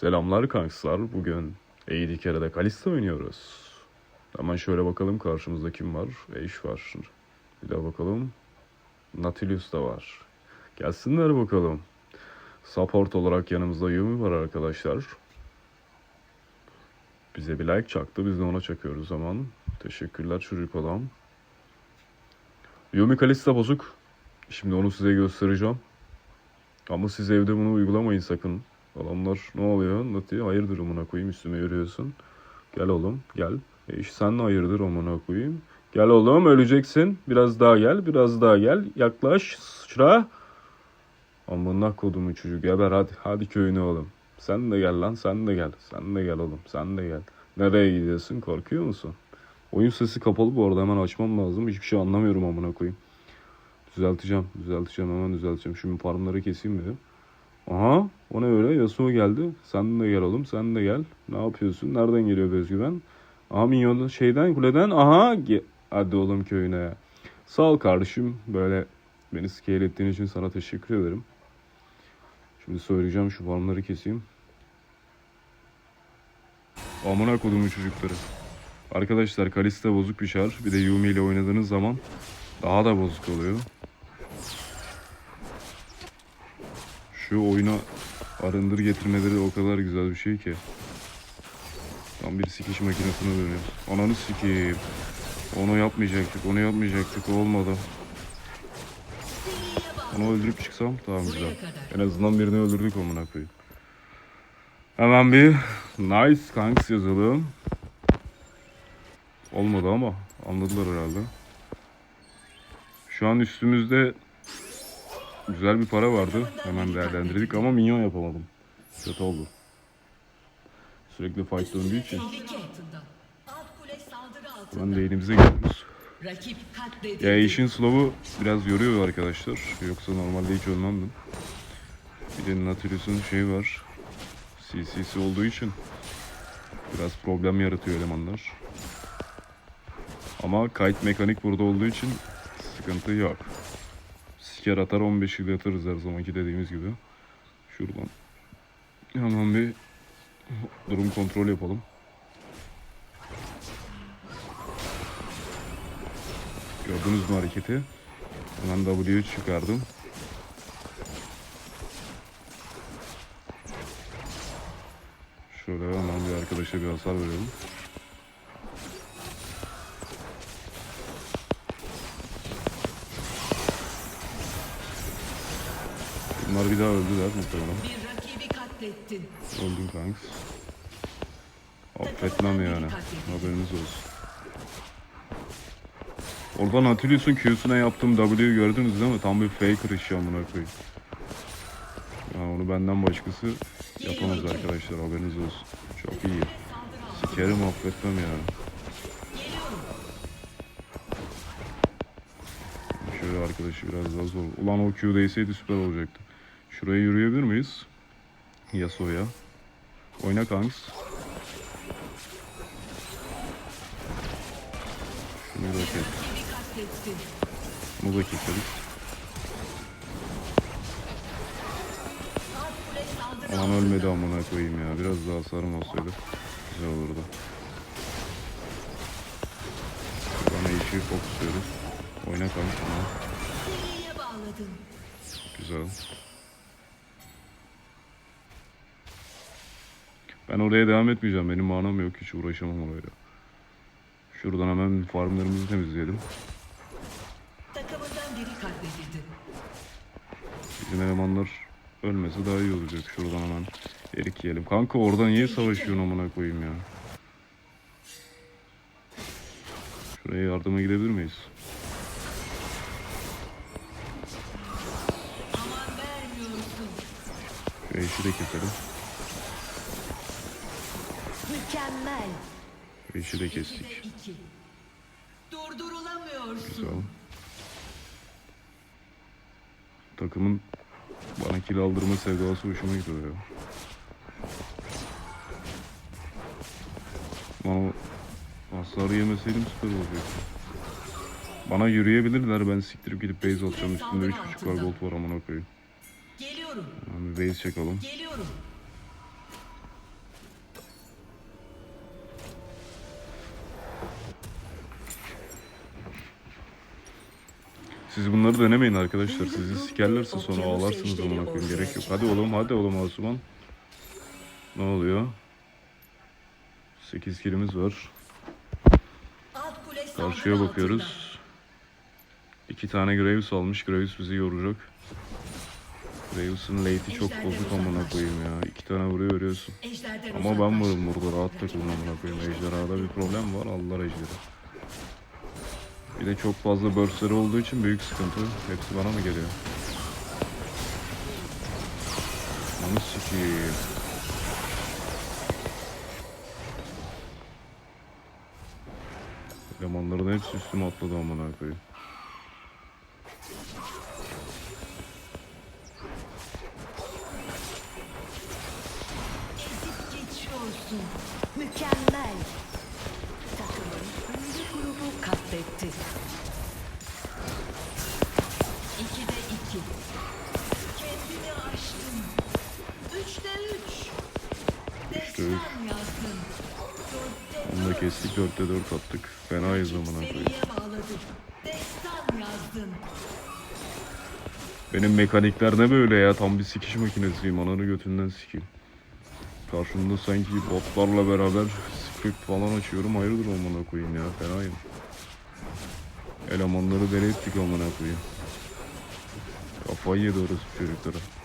Selamlar kankslar. Bugün AD Carry'de Kalista oynuyoruz. Hemen şöyle bakalım karşımızda kim var? Ashe var. Bir daha bakalım. Nautilus da var. Gelsinler bakalım. Support olarak yanımızda Yumi var arkadaşlar. Bize bir like çaktı. Biz de ona çakıyoruz zaman. Teşekkürler çocuk adam. Yumi Kalista bozuk. Şimdi onu size göstereceğim. Ama siz evde bunu uygulamayın sakın. Adamlar ne oluyor? Nati hayırdır amına koyayım üstüme yürüyorsun. Gel oğlum gel. E iş sen hayırdır amına koyayım. Gel oğlum öleceksin. Biraz daha gel biraz daha gel. Yaklaş sıçra. Amına kodumu çocuk geber hadi. Hadi köyüne oğlum. Sen de gel lan sen de gel. Sen de gel oğlum sen de gel. Nereye gidiyorsun korkuyor musun? Oyun sesi kapalı bu arada hemen açmam lazım. Hiçbir şey anlamıyorum amına koyayım. Düzelteceğim. Düzelteceğim hemen düzelteceğim. Şimdi farmları keseyim dedim. Aha o ne öyle? Yasuo geldi. Sen de gel oğlum sen de gel. Ne yapıyorsun? Nereden geliyor bu özgüven? Aha minyonun şeyden kuleden. Aha hadi oğlum köyüne. Sağ ol kardeşim. Böyle beni scale ettiğin için sana teşekkür ederim. Şimdi söyleyeceğim şu farmları keseyim. Amına kodumu çocukları. Arkadaşlar Kalista bozuk bir şar. Bir de Yumi ile oynadığınız zaman daha da bozuk oluyor. Şu oyuna arındır getirmeleri o kadar güzel bir şey ki. Tam bir sikiş makinesine dönüyoruz. Ananı sikeyim. Onu yapmayacaktık, onu yapmayacaktık. Olmadı. Onu öldürüp çıksam tamam güzel. En azından birini öldürdük amına koyayım. Hemen bir nice kanks yazalım. Olmadı ama anladılar herhalde. Şu an üstümüzde güzel bir para vardı. Hemen değerlendirdik ama minyon yapamadım. Kötü oldu. Sürekli fight döndüğü için ben de elimize. Ya işin slow'u biraz yoruyor arkadaşlar. Yoksa normalde hiç ölmemdim. Bir de Nautilus'un şeyi var. CC'si olduğu için biraz problem yaratıyor elemanlar. Ama kite mekanik burada olduğu için sıkıntı yok. Siker atar 15 yıl atarız her zamanki dediğimiz gibi. Şuradan hemen bir durum kontrol yapalım. Gördünüz mü hareketi? Hemen W'yu çıkardım. Şöyle hemen bir arkadaşa bir hasar verelim. Bunlar bir daha öldüler muhtemelen. Bir rakibi katlettin. Öldüm kanks. Affetmem yani. Haberiniz olsun. Oradan Nautilus'un Q'suna yaptığım W'yu gördünüz değil mi? Tam bir faker işi amına koyayım. Ya onu benden başkası yapamaz arkadaşlar haberiniz olsun. Çok iyi. Sikerim affetmem yani. Şöyle arkadaşı biraz daha zor. Ulan o Q değseydi süper olacaktı. Şuraya yürüyebilir miyiz? Yasuo'ya. Oyna kanks. Şunu da kes. Bunu da keseriz. Aman ölmedi amına koyayım ya. Biraz daha hasarım olsaydı güzel olurdu. Bana işi fokusluyoruz. Oyna kanka. Güzel. Ben oraya devam etmeyeceğim. Benim manam yok. Hiç uğraşamam orayla. Şuradan hemen farmlarımızı temizleyelim. Bizim elemanlar ölmese daha iyi olacak. Şuradan hemen erik yiyelim. Kanka orada niye savaşıyorsun amına koyayım ya? Şuraya yardıma gidebilir miyiz? Şu eşi de keselim. Mükemmel. Eşi de kestik. iki. Durdurulamıyorsun. Güzel. Takımın bana kill aldırma sevdası hoşuma gidiyor ya. Bana hasarı yemeseydim süper olacaktı. Bana yürüyebilirler ben siktirip gidip base atacağım üstünde 3.5 var gold var amına koyayım. Geliyorum. Yani base çakalım. Geliyorum. Siz bunları denemeyin arkadaşlar. Sizi sikerlerse sonra ağlarsınız amına koyayım. Gerek yok. Hadi oğlum hadi oğlum Asuman. Ne oluyor? 8 kilimiz var. Karşıya bakıyoruz. İki tane Graves almış. Graves bizi yoracak. Graves'ın late'i çok bozuk amına koyayım ya. İki tane vuruyor. Ejderden Ama ben varım burada rahat takılın amına koyayım. Ejderhada bir problem var. Allah ejderha. Bir de çok fazla burstleri olduğu için büyük sıkıntı. Hepsi bana mı geliyor? Onu sikiyim. Elemanların hepsi üstüme atladı amına koyayım. Kestik 4'te 4 attık. Fenayız amına koyayım. Benim mekanikler ne böyle ya? Tam bir sikiş makinesiyim. Ananı götünden sikeyim. Karşımda sanki botlarla beraber script falan açıyorum. Hayırdır amına koyayım ya. Fenayım. Elemanları deli ettik amına koyayım. Kafayı yedi orası çocuklara.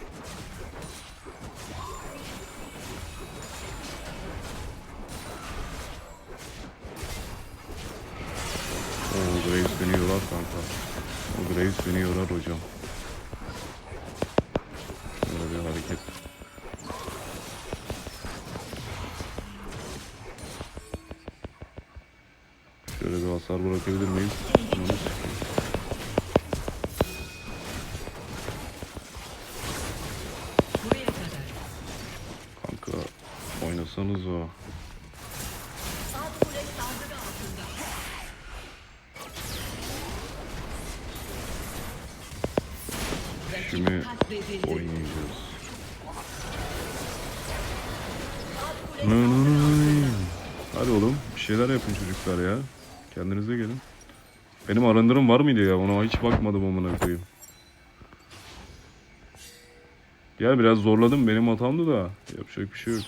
Graves beni yorar kanka. O Graves beni yorar hocam. Şöyle bir hareket. Şöyle bir hasar bırakabilir miyiz? Bunu altında. nı. Hadi oğlum bir şeyler yapın çocuklar ya. Kendinize gelin. Benim arındırım var mıydı ya? Ona hiç bakmadım amına koyayım. Gel biraz zorladım benim hatamdı da. Yapacak bir şey yok.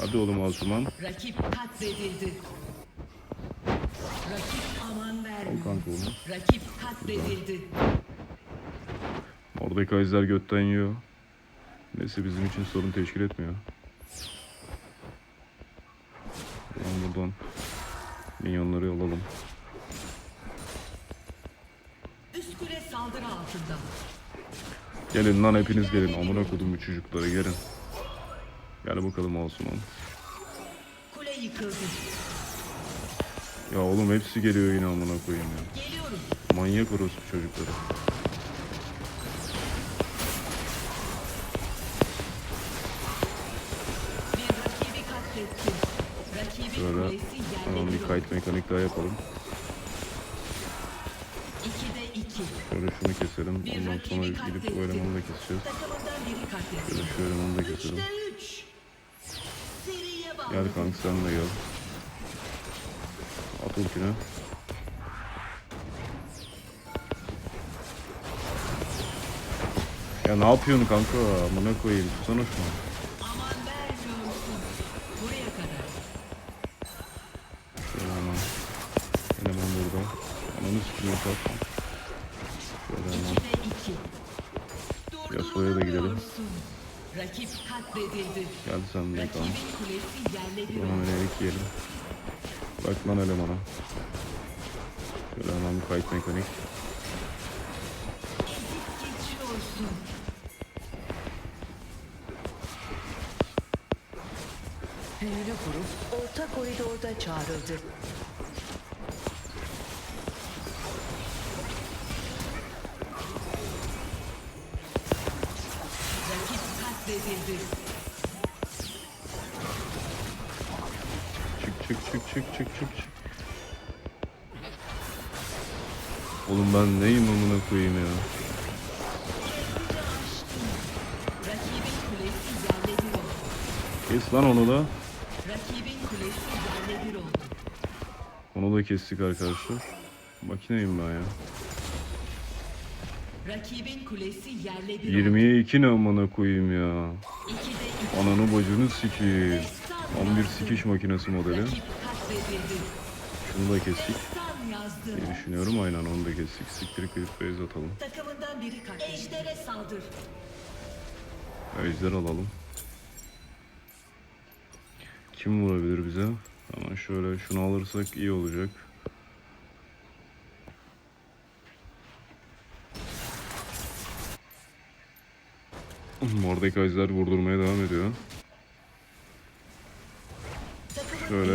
Hadi oğlum Asuman. Rakip katledildi. Rakip aman onu. Rakip katledildi. Oradaki izler götten yiyor. Neyse bizim için sorun teşkil etmiyor. Buradan buradan minyonları alalım. Üst kule saldırı altında. Gelin lan hepiniz gelin. Amına kodum bu çocuklara gelin. Gel bakalım Asuman. Kule yıkıldı. Ya oğlum hepsi geliyor yine amına koyayım ya. Geliyorum. Manyak orospu çocukları. Hemen yerle bir kayıt mekanik daha yapalım. Şöyle şunu keselim. Ondan sonra gidip o elemanı da keseceğiz. Şöyle şu elemanı da keselim. Gel kanka sen de gel. At ultini. Ya ne yapıyorsun kanka? Amına koyayım. Tutsana şunu. İkide iki. Yasuo'ya da. Durdurulamıyorsun. Rakip katledildi. Gel sen de Hemen oldu. erik yiyelim. Bak lan elemana. Şöyle hemen bir kayıt mekanik. Büyülü grup orta koridorda çağrıldı. Çık çık çık çık çık çık çık. Oğlum ben neyim amına koyayım ya. Kes lan onu da. Onu da kestik arkadaşlar. Makineyim ben ya. Rakibin kulesi yerle bir oldu. 20'ye 2 ne amına koyayım ya. Ananı bacını sikeyim. Tam bir sikiş makinesi modeli. Şunu da kestik diye düşünüyorum. Aynen onu da kestik. Siktirip gidip base atalım. Takımından biri katledildi. Ejder'e saldır. Ejder alalım. Kim vurabilir bize? Hemen şöyle şunu alırsak iyi olacak. Mordekaiser vurdurmaya devam ediyor. Şöyle.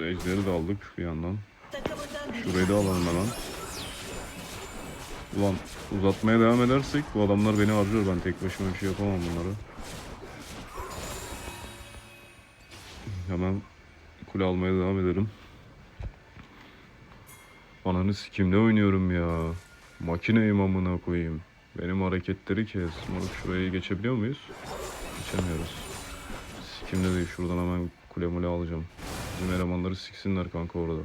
Ejder'i de aldık bir yandan. Şurayı da alalım hemen. Ulan uzatmaya devam edersek bu adamlar beni harcar. Ben tek başıma bir şey yapamam bunlara. Hemen kule almaya devam edelim. Ananı sikimde oynuyorum ya. Makineyim amına koyayım. Benim hareketleri kes. Moruk şurayı geçebiliyor muyuz? Geçemiyoruz. Sikimde değil. Şuradan hemen kule mule alacağım. Bizim elemanları siksinler kanka orada.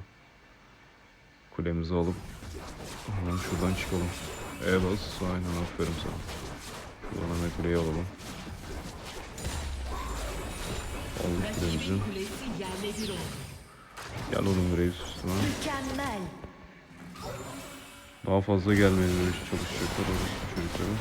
Kulemizi alıp hemen şuradan çıkalım. E bas. Aynen aferin sana. Şuradan hemen kuleyi alalım. Aldık kulemizi. Gel oğlum Graves üstüme. Mükemmel. Daha fazla gelmeye çalışacaklar orası yazdım.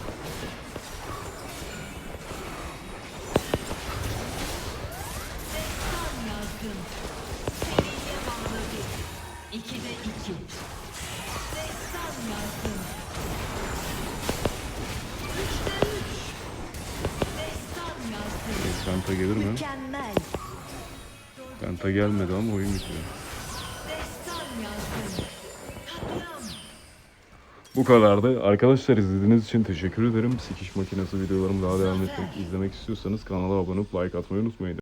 Penta gelir mi? Penta gelmedi ama oyun bitiyor. Bu kadardı. Arkadaşlar izlediğiniz için teşekkür ederim. Sikiş makinesi videolarımı daha devam etmek, izlemek istiyorsanız kanala abone olup like atmayı unutmayın.